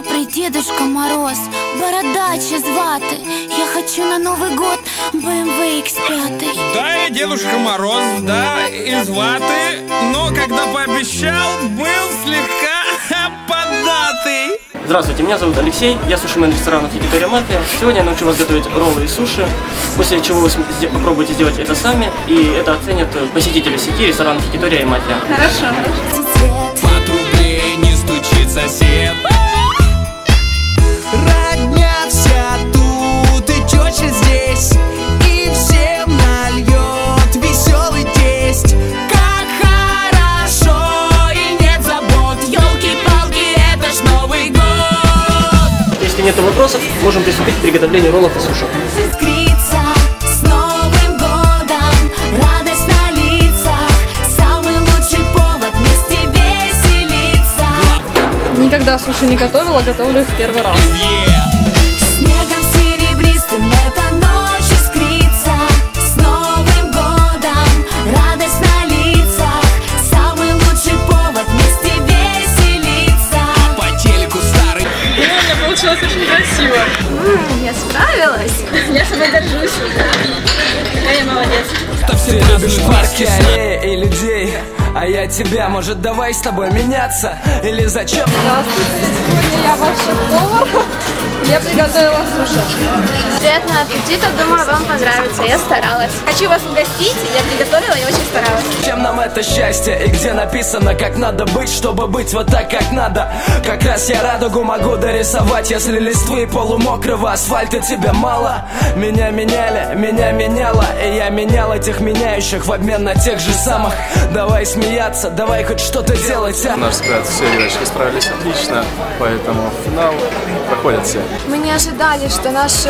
добрый Дедушка Мороз, бородача звати. Я хочу на Новый год BMW X5. Да, я Дедушка Мороз, да, из ваты, но когда пообещал, был слегка податый. Здравствуйте, меня зовут Алексей, я суши-мен ресторана Якитория Мафия. Сегодня я научу вас готовить роллы и суши, после чего вы попробуйте сделать это сами, и это оценят посетители сети ресторанов Якитория и Мафия. Хорошо. Не стучит сосед. Год Если нет вопросов, можем приступить к приготовлению роллов и суши. Искрится с Новым годом, радость на лицах, самый лучший повод вместе веселиться. Никогда суши не готовила, готовлю их в первый раз. Снегом получилось очень красиво. Я справилась. Я собой горжусь. Какая я молодец. Все любишь парки, и людей А я тебя, может давай с тобой меняться Или зачем? Здравствуйте, сегодня я. Я приготовила суши. Приятного аппетита, думаю, вам понравится. Я старалась. Хочу вас угостить, я приготовила, я очень старалась. Чем нам это счастье и где написано, как надо быть, чтобы быть вот так, как надо Как раз я радугу могу дорисовать, если листвы полумокрого асфальта тебе мало Меня меняли, меня меняло, и я менял этих меняющих в обмен на тех же самых Давай смеяться, давай хоть что-то делать, а На наш взгляд, все девочки справились отлично, поэтому финал проходят все. Мы не ожидали, что нашу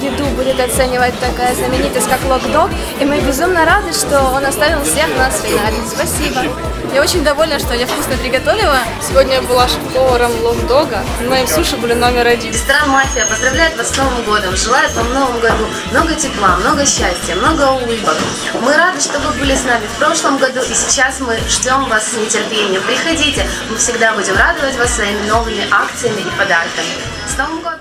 еду будет оценивать такая знаменитость, как Локдог, и мы безумно рады, что он оставил всех нас в финале. Спасибо. Я очень довольна, что я вкусно приготовила. Сегодня я была шеф-поваром лок-дога. Мои суши были номер один. Ресторан «Мафия» поздравляет вас с Новым годом, желает вам в Новом году много тепла, много счастья, много улыбок. Мы рады, что вы были с нами в прошлом году, и сейчас мы ждем вас с нетерпением. Приходите, мы всегда будем радовать вас своими новыми акциями и подарками. С Новым годом!